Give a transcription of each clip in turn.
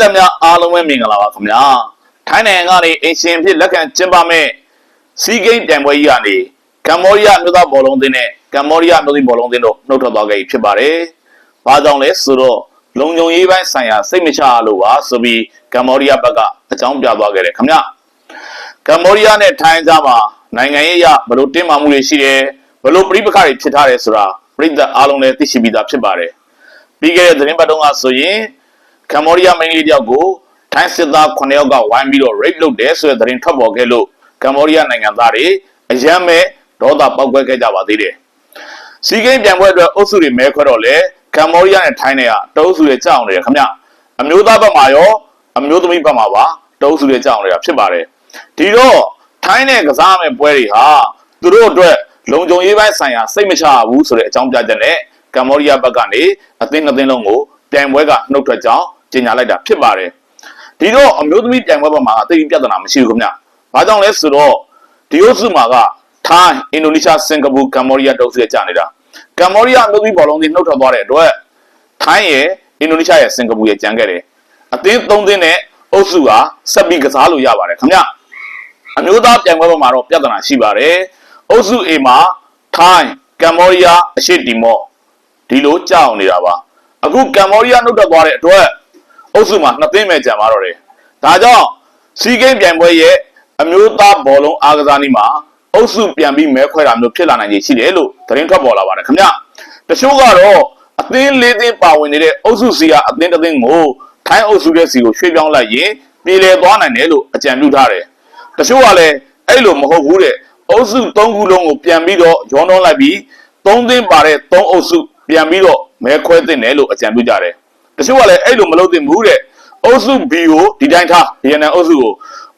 သတ်များအားလုံးပဲမင်္ဂလာပါခင်ဗျာထိုင်းနိုင်ငံကနေအင်ရှင်ဖြစ်လက်ခံကျင်းပမဲ့စီဂိမ်းပြိုင်ပွဲကြီးကနေကမ္ဘောဒီးယားမြို့သားဘောလုံးသင်းနဲ့ကမ္ဘောဒီးယားမြို့သားဘောလုံးသင်းတို့နှုတ်ထွက်သွားခဲ့ပြီဖြစ်ပါတယ်။ဘာကြောင့်လဲဆိုတော့လုံခြုံရေးပိုင်းဆိုင်ရာစိတ်မချလို့ပါဆိုပြီးကမ္ဘောဒီးယားဘက်ကအကြောင်းပြသွားခဲ့တယ်ခင်ဗျာ။ကမ္ဘောဒီးယားနဲ့ထိုင်းကြားမှာနိုင်ငံရေးအရဘယ်လိုတင်းမာမှုတွေရှိတယ်ဘယ်လိုပြိပခါတွေဖြစ်ထားတယ်ဆိုတာပြည်သက်အားလုံးလည်းသိရှိပြီးသားဖြစ်ပါတယ်။ပြီးခဲ့တဲ့သတင်းပတ်တုန်းကဆိုရင် ကမ္ဘောဒီးယားမိန်းကလေးတယောက်ကိုထိုင်းစစ်သား9ယောက်ကဝိုင်းပြီးတော့ rape လုပ်တယ်ဆိုတဲ့သတင်းထွက်ပေါ်ခဲ့လို့ကမ္ဘောဒီးယားနိုင်ငံသားတွေအယမ်းမဲ့ဒေါသပောက်ကွဲခဲ့ကြပါသေးတယ်။စီဂိမ်းပြန်ပွဲအတွက်အုပ်စုတွေမဲခွဲတော့လေကမ္ဘောဒီးယားနဲ့ထိုင်းတွေကတအုပ်စုတွေကြောက်အောင်နေတယ်ခင်ဗျ။အမျိုးသားဘက်မှာရောအမျိုးသမီးဘက်မှာပါတအုပ်စုတွေကြောက်အောင်နေတာဖြစ်ပါတယ်။ဒီတော့ထိုင်းနဲ့ကစားမဲ့ပွဲတွေဟာသူတို့အတွက်လုံခြုံရေးပိုင်းဆိုင်ရာစိတ်မချဘူးဆိုတဲ့အကြောင်းပြချက်နဲ့ကမ္ဘောဒီးယားဘက်ကနေအသင်းနှစ်သင်းလုံးကိုပြိုင်ပွဲကနှုတ်ထွက်ကြောင်း ကြေညာလိုက်တာဖြစ်ပါတယ်။ဒီတော့အမျိုးသမီးပြိုင်ပွဲပေါ်မှာအသိပြဿနာမရှိဘူးခင်ဗျ။ဘာကြောင့်လဲဆိုတော့ဒီဥစုမှာကထိုင်းအင်ဒိုနီးရှားစင်ကာပူကမ္ဘောဒီးယားတုပ်စုရကြနေတာ။ကမ္ဘောဒီးယားအမျိုးသမီးဘောလုံးတွေနှုတ်ထွက်သွားတဲ့အတွက်ထိုင်းရဲ့အင်ဒိုနီးရှားရဲ့စင်ကာပူရဲ့ကြံခဲ့တယ်။အသင်း၃သင်းနဲ့အုပ်စုကဆက်ပြီးကစားလို့ရပါတယ်ခင်ဗျ။အမျိုးသားပြိုင်ပွဲပေါ်မှာတော့ပြဿနာရှိပါတယ်။အုပ်စု A မှာထိုင်းကမ္ဘောဒီးယားအရှေ့တီမော့ဒီလိုကြောက်နေတာပါ။အခုကမ္ဘောဒီးယားနှုတ်ထွက်သွားတဲ့အတွက် အုပ်စုမှာနှစ်သိန်းပဲကြံသွားတော့တယ်။ဒါကြောင့်စီဂိမ်းပြိုင်ပွဲရဲ့အမျိုးသားဘောလုံးအားကစားနည်းမှာအုပ်စုပြန်ပြီးမဲခွဲတာမျိုးဖြစ်လာနိုင်ခြေရှိတယ်လို့သတင်းထွက်ပေါ်လာပါတယ်ခင်ဗျ။တချို့ကတော့အသင်းလေးသင်းပါဝင်နေတဲ့အုပ်စုစီကအသင်းတစ်သင်းကိုထိုင်းအုပ်စုရဲ့စီကိုရွှေ့ပြောင်းလိုက်ရင်ပြည်လည်သွားနိုင်တယ်လို့အကြံပြုထားတယ်။တချို့ကလည်းအဲ့လိုမဟုတ်ဘူးတဲ့အုပ်စု၃ခုလုံးကိုပြန်ပြီးတော့ရောနှောလိုက်ပြီး၃သင်းပါတဲ့၃အုပ်စုပြန်ပြီးတော့မဲခွဲသင့်တယ်လို့အကြံပြုကြတယ်။တ ချို့ကလည်းအဲ့လိုမလုပ်သင့်ဘူးတဲ့အုပ်စု B ကိုဒီတိုင်းထားဗီယက်နမ်အုပ်စုကို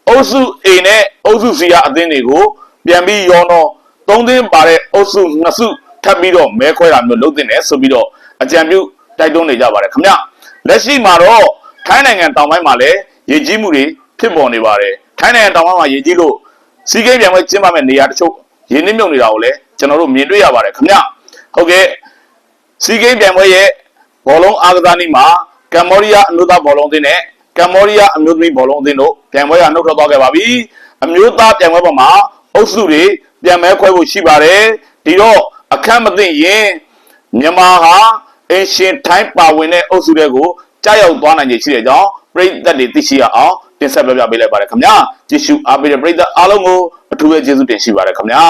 အုပ်စု A နဲ့အုပ်စု C ကအသင်းတွေကိုပြန်ပြီးရောနှော၃သင်းပါတဲ့အုပ်စု၂စုထပ်ပြီးတော့မဲခွဲတာမျိုးလုပ်သင့်တယ်ဆိုပြီးတော့အကြံပြုတိုက်တွန်းနေကြပါတယ်ခင်ဗျ။လက်ရှိမှာတော့ထိုင်းနိုင်ငံတောင်ပိုင်းမှာလည်းရေကြီးမှုတွေဖြစ်ပေါ်နေပါတယ်။ထိုင်းနိုင်ငံတောင်ပိုင်းမှာရေကြီးလို့စီးကိန်းပြန်ပွဲကျင်းပမဲ့နေရာတချို့ရင်းနှီးမြုပ်နေတာကိုလည်းကျွန်တော်တို့မြင်တွေ့ရပါတယ်ခင်ဗျဟုတ်ကဲ့စီးကိန်းပြန်ပွဲရဲ့ ဘောလုံးအားကစားနည်းမှာကမ္ဘောဒီးယားအမျိုးသားဘောလုံးအသင်းနဲ့ကမ္ဘောဒီးယားအမျိုးသမီးဘောလုံးအသင်းတို့ပြန်ပွဲကနှုတ်ထွက်သွားခဲ့ပါပြီအမျိုးသားပြန်ပွဲပေါ်မှာအုပ်စုတွေပြန်မဲခွဲဖို့ရှိပါတယ်ဒီတော့အခက်မသိရင်မြန်မာဟာအင်ရှင်ထိုင်းပါဝင်တဲ့အုပ်စုတွေကိုကြားရောက်သွားနိုင်ခြေရှိတဲ့အကြောင်းပြည်သက်တွေသိရှိရအောင်တင်ဆက်ပြပြပေးလိုက်ပါတယ်ခင်ဗျာကြည့်ရှုအားပေးတဲ့ပြည်သက်အားလုံးကိုအထူးပဲကျေးဇူးတင်ရှိပါတယ်ခင်ဗျာ